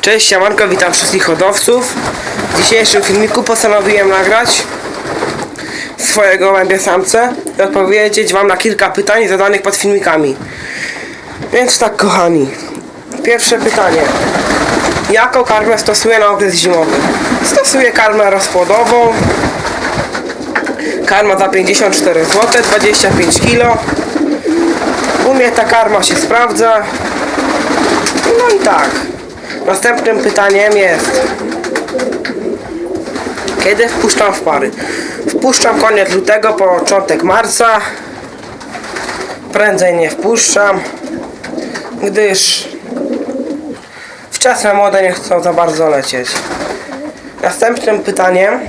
Cześć, siemanko, witam wszystkich hodowców. W dzisiejszym filmiku postanowiłem nagrać swojego gołębia samce i odpowiedzieć wam na kilka pytań zadanych pod filmikami. Więc tak, kochani. Pierwsze pytanie. Jaką karmę stosuję na okres zimowy? Stosuję karmę rozpłodową. Karma za 54 zł, 25 kg. U mnie ta karma się sprawdza. No i tak. Następnym pytaniem jest Kiedy wpuszczam w pary? Wpuszczam koniec lutego, początek marca Prędzej nie wpuszczam Gdyż Wczesne młode nie chcą za bardzo lecieć Następnym pytaniem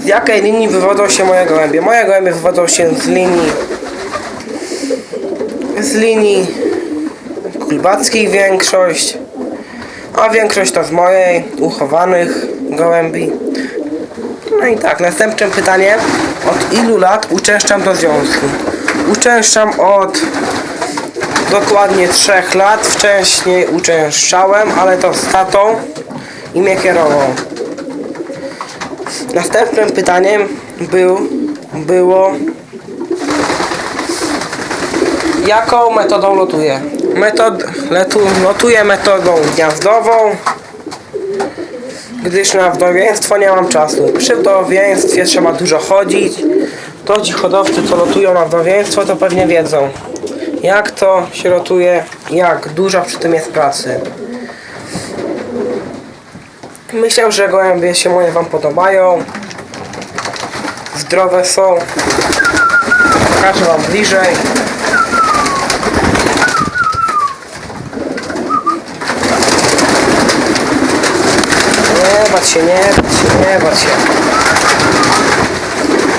Z jakiej linii wywodzą się moje gołębie? Moje gołębie wywodzą się z linii Z linii Kulbackiej większość a większość to z mojej, uchowanych gołębi. No i tak, następne pytanie. Od ilu lat uczęszczam do związku? Uczęszczam od dokładnie 3 lat. Wcześniej uczęszczałem, ale to z tatą i mnie kierował. Następnym pytaniem był, było Jaką metodą lotuję? Metod, letu, lotuję metodą gniazdową, gdyż na wdowieństwo nie mam czasu. Przy wdowieństwie trzeba dużo chodzić. To ci hodowcy, co lotują na wdowieństwo, to pewnie wiedzą, jak to się lotuje, jak dużo przy tym jest pracy. Myślę, że gołębie się moje Wam podobają. Zdrowe są. Pokażę Wam bliżej. Nie bać się, nie bać się, nie bać się.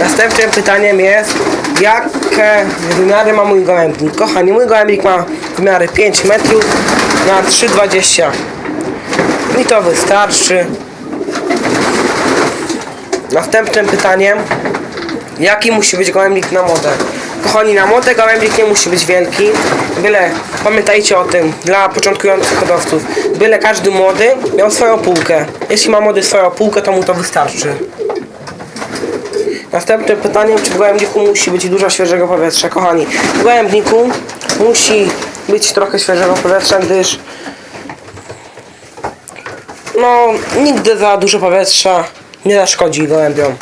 Następnym pytaniem jest, jakie wymiary ma mój gołębnik? Kochani, mój gołębnik ma wymiary 5 metrów na 3,20. I to wystarczy. Następnym pytaniem, jaki musi być gołębnik na modę? Kochani, na modę gołębnik nie musi być wielki, byle, pamiętajcie o tym, dla początkujących hodowców, byle każdy młody miał swoją półkę. Jeśli ma młody swoją półkę, to mu to wystarczy. Następne pytanie, czy w gołębniku musi być dużo świeżego powietrza? Kochani, w gołębniku musi być trochę świeżego powietrza, gdyż no, nigdy za dużo powietrza nie zaszkodzi gołębiom.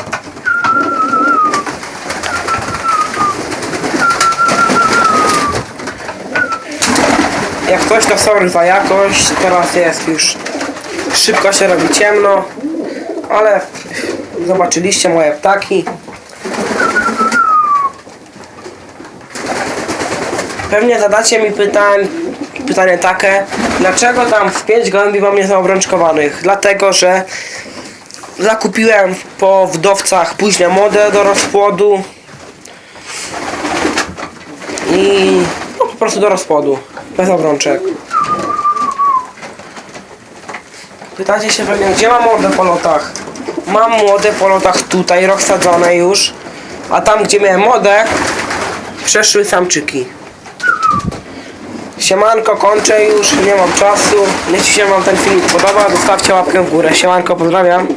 Coś to sorry za jakość, teraz jest już szybko się robi ciemno, ale zobaczyliście moje ptaki. Pewnie zadacie mi pytań, pytanie takie, dlaczego tam w 5 gołębi mam nie są obrączkowanych? Dlatego, że zakupiłem po wdowcach późne młode do rozpłodu i no, po prostu do rozpłodu, bez obrączek. Pytacie się pewnie, gdzie mam młode po lotach? Mam młode po lotach tutaj, rok sadzone już, a tam gdzie miałem młode, przeszły samczyki. Siemanko, kończę już, nie mam czasu. Jeśli się wam ten filmik podoba, zostawcie łapkę w górę. Siemanko, pozdrawiam.